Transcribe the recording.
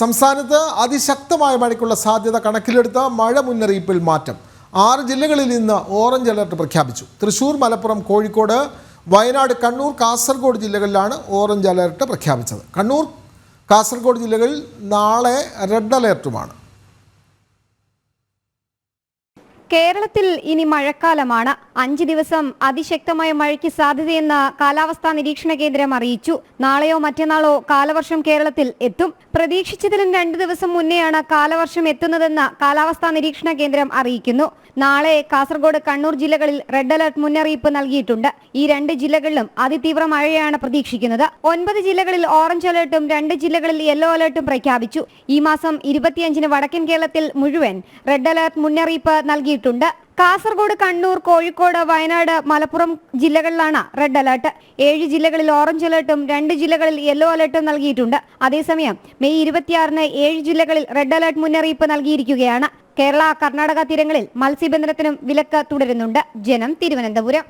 സംസ്ഥാനത്ത് അതിശക്തമായ മഴയ്ക്കുള്ള സാധ്യത കണക്കിലെടുത്ത മഴ മുന്നറിയിപ്പിൽ മാറ്റം. ആറ് ജില്ലകളിൽ ഇന്ന് ഓറഞ്ച് അലർട്ട് പ്രഖ്യാപിച്ചു. തൃശൂർ മലപ്പുറം കോഴിക്കോട് വയനാട് കണ്ണൂർ കാസർഗോഡ് ജില്ലകളിലാണ് ഓറഞ്ച് അലർട്ട് പ്രഖ്യാപിച്ചത്. കണ്ണൂർ കാസർഗോഡ് ജില്ലകളിൽ നാളെ റെഡ് അലർട്ടുമാണ്. കേരളത്തിൽ ഇനി മഴക്കാലമാണ്. അഞ്ച് ദിവസം അതിശക്തമായ മഴയ്ക്ക് സാധ്യതയെന്ന് കാലാവസ്ഥാ നിരീക്ഷണ കേന്ദ്രം അറിയിച്ചു. നാളെയോ മറ്റന്നാളോ കാലവർഷം കേരളത്തിൽ എത്തും. പ്രതീക്ഷിച്ചതിലും രണ്ടു ദിവസം മുന്നെയാണ് കാലവർഷം എത്തുന്നതെന്ന് കാലാവസ്ഥാ നിരീക്ഷണ കേന്ദ്രം അറിയിക്കുന്നു. നാളെ കാസർഗോഡ് കണ്ണൂർ ജില്ലകളിൽ റെഡ് അലർട്ട് മുന്നറിയിപ്പ് നൽകിയിട്ടുണ്ട്. ഈ രണ്ട് ജില്ലകളിലും അതിതീവ്ര മഴയാണ് പ്രതീക്ഷിക്കുന്നത്. ഒൻപത് ജില്ലകളിൽ ഓറഞ്ച് അലർട്ടും രണ്ട് ജില്ലകളിൽ യെല്ലോ അലർട്ടും പ്രഖ്യാപിച്ചു. ഈ മാസം ഇരുപത്തിയഞ്ചിന് വടക്കൻ കേരളത്തിൽ മുഴുവൻ റെഡ് അലർട്ട് മുന്നറിയിപ്പ് നൽകിയിട്ടുണ്ട്. കാസർഗോഡ് കണ്ണൂർ കോഴിക്കോട് വയനാട് മലപ്പുറം ജില്ലകളിലാണ് റെഡ് അലർട്ട് ഏഴ് ജില്ലകളിൽ ഓറഞ്ച് അലർട്ടും രണ്ട് ജില്ലകളിൽ യെല്ലോ അലർട്ടും നൽകിയിട്ടുണ്ട്. അതേസമയം മെയ് ഇരുപത്തിയാറിന് ഏഴ് ജില്ലകളിൽ റെഡ് അലർട്ട് മുന്നറിയിപ്പ് നൽകിയിരിക്കുകയാണ്. കേരള കർണാടക തീരങ്ങളിൽ മത്സ്യബന്ധനത്തിനും വിലക്ക് തുടരുന്നുണ്ട്. ജനം തിരുവനന്തപുരം.